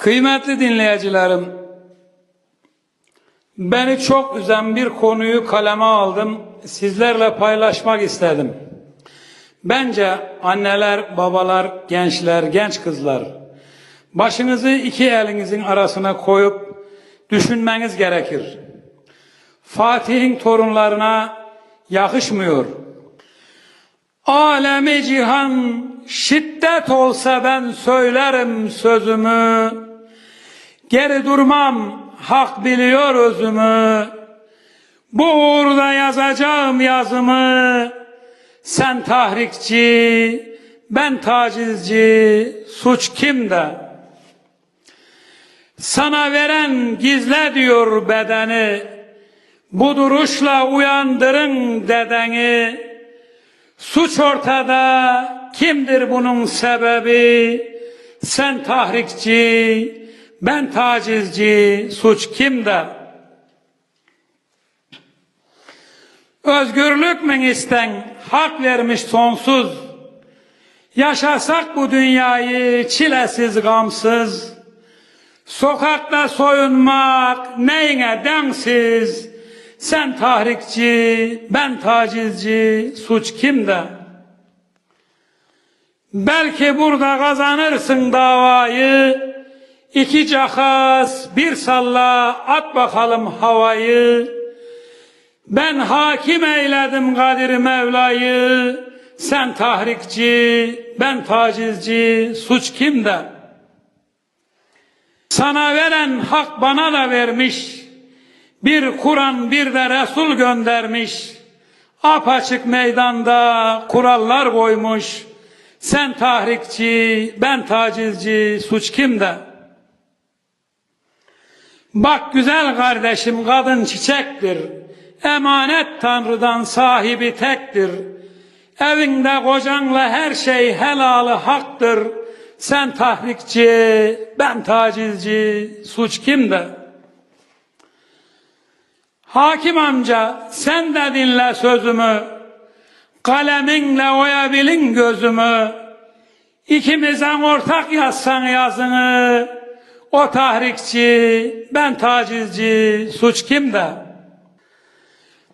Kıymetli dinleyicilerim, beni çok üzen bir konuyu kaleme aldım, sizlerle paylaşmak istedim. Bence anneler, babalar, gençler, genç kızlar, başınızı iki elinizin arasına koyup düşünmeniz gerekir. Fatih'in torunlarına yakışmıyor. Alemi cihan şiddet olsa ben söylerim sözümü. Geri durmam hak biliyor özümü. Bu uğurda yazacağım yazımı. Sen tahrikçi, ben tacizci, suç kimde? Sana veren gizle diyor bedeni. Bu duruşla uyandırın dedeni. Suç ortada, kimdir bunun sebebi? Sen tahrikçi, ben tacizci, suç kimde? Özgürlük mü isten, hak vermiş sonsuz. Yaşasak bu dünyayı çilesiz, gamsız. Sokakta soyunmak neyine densiz. Sen tahrikçi, ben tacizci, suç kimde? Belki burada kazanırsın davayı. İki cahaz bir salla at bakalım havayı. Ben hakim eyledim Kadir Mevla'yı. Sen tahrikçi, ben tacizci, suç kimde? Sana veren hak bana da vermiş. Bir Kur'an bir de Resul göndermiş. Apaçık meydanda kurallar koymuş. Sen tahrikçi, ben tacizci, suç kimde? Bak güzel kardeşim kadın çiçektir. Emanet Tanrı'dan sahibi tektir. Evinde kocanla her şey helalı haktır. Sen tahrikçi, ben tacizci, suç kimde? Hakim amca sen de dinle sözümü. Kaleminle oyabilin gözümü. İkimizden ortak yazsan yazını. O tahrikçi, ben tacizci, suç kimde?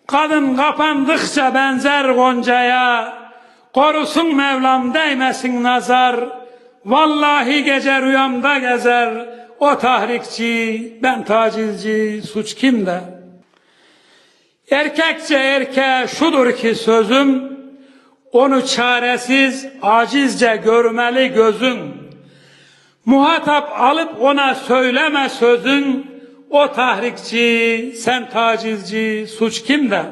Kadın kapandıkça benzer goncaya. Korusun Mevlam değmesin nazar. Vallahi gece rüyamda gezer. O tahrikçi, ben tacizci, suç kimde? Erkekçe erkeğe şudur ki sözüm, onu çaresiz, acizce görmeli gözün. Muhatap alıp ona söyleme sözün, o tahrikçi, sen tacizci, suç kimde?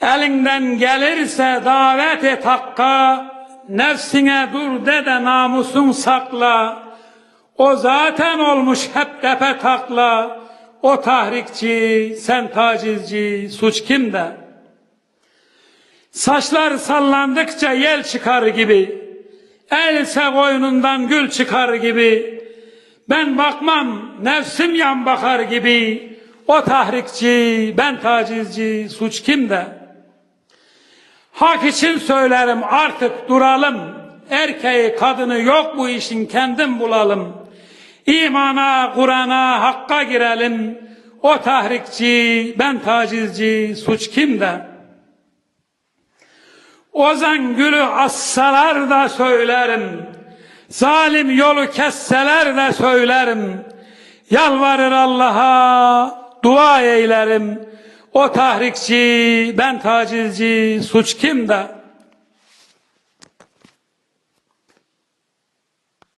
Elinden gelirse davet et hakka, nefsine dur de de namusun sakla. O zaten olmuş hep tepe takla, o tahrikçi, sen tacizci, suç kimde? Saçlar sallandıkça yel çıkar gibi, else koynundan gül çıkar gibi, ben bakmam nefsim yan bakar gibi, o tahrikçi, ben tacizci, suç kimde? Hak için söylerim artık duralım, erkeği kadını yok bu işin kendim bulalım. İmana, Kur'an'a, Hakk'a girelim. O tahrikçi, ben tacizci, suç kimde? Ozan gülü assalar da söylerim. Zalim yolu kesseler de söylerim. Yalvarır Allah'a dua eylerim. O tahrikçi, ben tacizci, suç kimde?